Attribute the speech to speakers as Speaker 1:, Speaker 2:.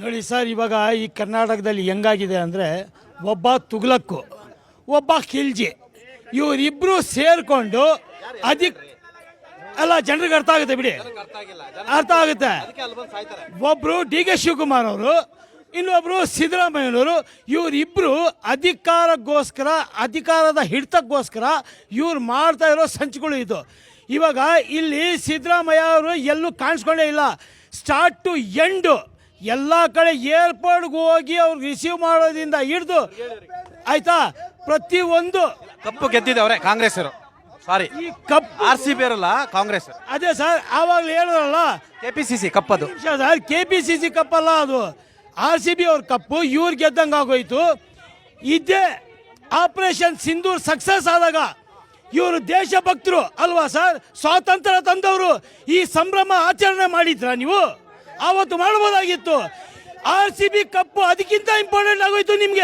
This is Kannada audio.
Speaker 1: ನೋಡಿ ಸರ್, ಇವಾಗ ಈ ಕರ್ನಾಟಕದಲ್ಲಿ ಹೆಂಗಾಗಿದೆ ಅಂದರೆ ಒಬ್ಬ ತುಗ್ಲಕ್ಕು, ಒಬ್ಬ ಖಿಲ್ಜಿ ಇವರಿಬ್ಬರು ಸೇರಿಕೊಂಡು ಅದಕ್ಕೆ ಅಲ್ಲ, ಜನರಿಗೆ ಅರ್ಥ ಆಗುತ್ತೆ ಬಿಡಿ. ಅರ್ಥ ಆಗುತ್ತೆ. ಒಬ್ಬರು ಡಿ ಕೆ ಶಿವಕುಮಾರ್ ಅವರು, ಇನ್ನೊಬ್ರು ಸಿದ್ದರಾಮಯ್ಯನವರು ಇವರಿಬ್ಬರು ಅಧಿಕಾರಕ್ಕೋಸ್ಕರ, ಅಧಿಕಾರದ ಹಿಡಿತಕ್ಕೋಸ್ಕರ ಇವ್ರು ಮಾಡ್ತಾ ಇರೋ ಸಂಚುಗಳು ಇದು. ಇವಾಗ ಇಲ್ಲಿ ಸಿದ್ದರಾಮಯ್ಯ ಅವರು ಎಲ್ಲೂ ಕಾಣಿಸ್ಕೊಂಡೇ ಇಲ್ಲ. ಸ್ಟಾರ್ಟ್ ಟು ಎಂಡು ಎಲ್ಲ ಕಡೆ ಏರ್ಪೋರ್ಟ್ಗೆ ಹೋಗಿ ಅವ್ರು ರಿಸೀವ್ ಮಾಡೋದ್ರಿಂದ ಹಿಡಿದು ಆಯ್ತಾ? ಪ್ರತಿಯೊಂದು
Speaker 2: ಕಪ್ಪು ಗೆದ್ದಿದ್ದವ್ರೆ ಕಾಂಗ್ರೆಸ್ ಸಾರಿ
Speaker 1: ಈ ಕಪ್
Speaker 2: ಆರ್ ಸಿ ಬಿ ಅವರಲ್ಲ ಕಾಂಗ್ರೆಸ್
Speaker 1: ಅದೇ ಸರ್ ಆವಾಗಲೇ ಹೇಳಿದ್ರಲ್ಲ?
Speaker 2: K P C C ಕಪ್ಪದು.
Speaker 1: Sir K P C C cup ಅಲ್ಲ ಅದು. ಆರ್ ಸಿ ಬಿ ಅವ್ರ ಕಪ್ಪು ಇವ್ರು ಗೆದ್ದಂಗೆ ಆಗೋಯ್ತು. ಇದೇ ಆಪರೇಷನ್ ಸಿಂಧೂರ್ ಸಕ್ಸಸ್ ಆದಾಗ ಇವರು ದೇಶಭಕ್ತರು ಅಲ್ವಾ ಸರ್? ಸ್ವಾತಂತ್ರ್ಯ ತಂದವರು. ಈ ಸಂಭ್ರಮ ಆಚರಣೆ ಮಾಡಿದ್ರ ನೀವು? ಆವತ್ತು ಮಾಡಬಹುದಾಗಿತ್ತು. ಆರ್ ಸಿ ಬಿ ಕಪ್ಪು ಅದಕ್ಕಿಂತ ಇಂಪಾರ್ಟೆಂಟ್ ಆಗೋಯ್ತು ನಿಮಗೆ.